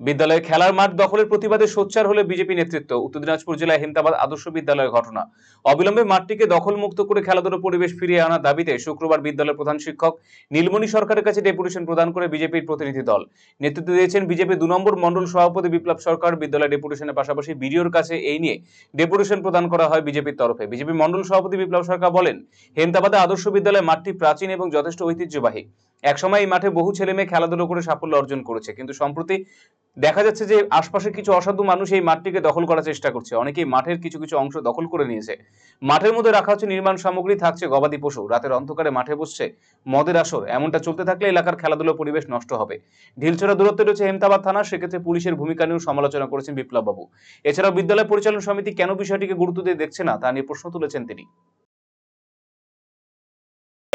বিদ্যালয়ে খেলার মাঠ দখলের প্রতিবাদে সোচ্চার হলে বিজেপি নেতৃত্ব। উত্তর দিনাজপুর জেলায় হেমতাবাদ আদর্শ বিদ্যালয়ের ঘটনা। অবিলম্বে মাঠটিকে দখলমুক্ত করে খেলাধুলার পরিবেশ ফিরিয়ে আনার দাবিতে শুক্রবার বিদ্যালয়ের প্রধান শিক্ষক নীলমণি সরকারের কাছে ডেপুটেশন প্রদান করে বিজেপির প্রতিনিধি দল। নেতৃত্ব দিয়েছেন বিজেপি দু নম্বর মন্ডল সভাপতি বিপ্লব সরকার। বিদ্যালয় ডেপুটেশনের পাশাপাশি বিডিওর কাছে এই নিয়ে ডেপুটেশন প্রদান করা হয় বিজেপির তরফে। বিজেপি মণ্ডল সভাপতি বিপ্লব সরকার বলেন, হেমতাবাদে আদর্শ বিদ্যালয় মাঠটি প্রাচীন এবং যথেষ্ট ঐতিহ্যবাহী। একসময় এই মাঠে বহু ছেলে মেয়ে খেলাধুলো করে সাফল্য অর্জন করেছে। কিন্তু সম্প্রতি দেখা যাচ্ছে যে আশপাশের কিছু অসাধু মানুষ এই মাঠটিকে দখল করার চেষ্টা করছে। অনেকেই মাঠের কিছু কিছু অংশ দখল করে নিয়েছে। মাঠের মধ্যে রাখা হচ্ছে নির্মাণ সামগ্রী, থাকছে গবাদি পশু। রাতের অন্ধকারে মাঠে বসছে মদের আসর। এমনটা চলতে থাকলে এলাকার খেলাধুলো পরিবেশ নষ্ট হবে। ঢিলছড়া দূরত্বে রয়েছে হেমতাবাদ থানা। সেক্ষেত্রে পুলিশের ভূমিকা নিয়েও সমালোচনা করেছেন বিপ্লব বাবু এছাড়াও বিদ্যালয় পরিচালন সমিতি কেন বিষয়টিকে গুরুত্ব দিয়ে দেখছে না, তা নিয়ে প্রশ্ন তুলেছেন তিনি।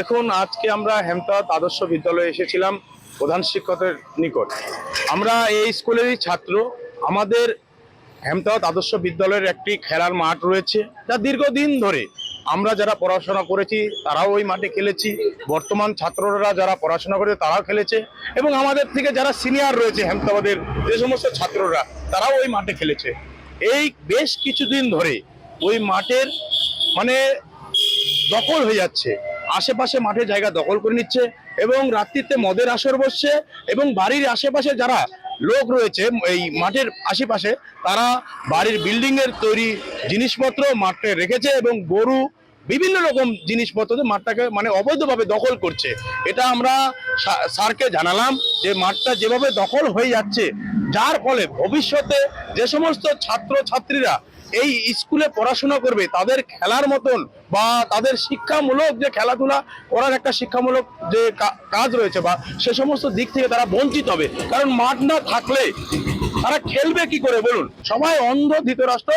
দেখুন, আজকে আমরা হেমতাবাদ আদর্শ বিদ্যালয়ে এসেছিলাম প্রধান শিক্ষকের নিকট। আমরা এই স্কুলেরই ছাত্র। আমাদের হেমতাবাদ আদর্শ বিদ্যালয়ের একটি খেলার মাঠ রয়েছে, যা দীর্ঘদিন ধরে আমরা যারা পড়াশোনা করেছি, তারাও ওই মাঠে খেলেছি। বর্তমান ছাত্ররা যারা পড়াশোনা করেছে, তারাও খেলেছে। এবং আমাদের থেকে যারা সিনিয়র রয়েছে হেমতাবাদের, যে সমস্ত ছাত্ররা, তারাও ওই মাঠে খেলেছে। এই বেশ কিছুদিন ধরে ওই মাঠের মানে দখল হয়ে যাচ্ছে। আশেপাশে মাঠে জায়গা দখল করে নিচ্ছে এবং রাত্রিতে মদের আসর বসছে এবং বাড়ির আশেপাশে যারা লোক রয়েছে, এই মাঠের আশেপাশে, তারা বাড়ির বিল্ডিং এর তৈরি জিনিসপত্র মাঠে রেখেছে এবং গরু, বিভিন্ন রকম জিনিসপত্র মাঠটাকে মানে অবৈধভাবে দখল করছে। এটা আমরা স্যারকে জানালাম যে মাঠটা যেভাবে দখল হয়ে যাচ্ছে, যার ফলে ভবিষ্যতে যে সমস্ত ছাত্র ছাত্রীরা এই স্কুলে পড়াশোনা করবে, তাদের খেলার মতন বা তাদের শিক্ষামূলক যে খেলাধুলা করার একটা শিক্ষামূলক যে কাজ রয়েছে বা সে সমস্ত দিক থেকে তারা বঞ্চিত হবে। কারণ মাঠ না থাকলে তারা খেলবে কি করে বলুন? সবাই অন্ধ ধৃতরাষ্ট্র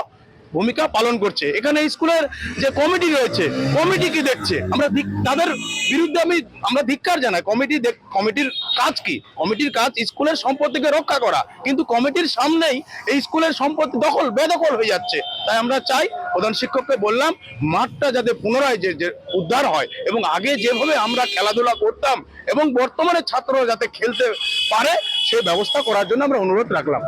ভূমিকা পালন করছে। এখানে স্কুলের যে কমিটি রয়েছে, কমিটি কি দেখছে? আমরা তাদের বিরুদ্ধে আমি আমরা ধিক্কার জানাই। কমিটি কমিটির কাজ কি? কমিটির কাজ স্কুলের সম্পত্তিকে রক্ষা করা। কিন্তু কমিটির সামনেই এই স্কুলের সম্পত্তি দখল বেদখল হয়ে যাচ্ছে। তাই আমরা চাই, প্রধান শিক্ষককে বললাম, মাঠটা যাতে পুনরায় যে যে উদ্ধার হয় এবং আগে যেভাবে আমরা খেলাধুলা করতাম এবং বর্তমানে ছাত্ররা যাতে খেলতে পারে সেই ব্যবস্থা করার জন্য আমরা অনুরোধ রাখলাম।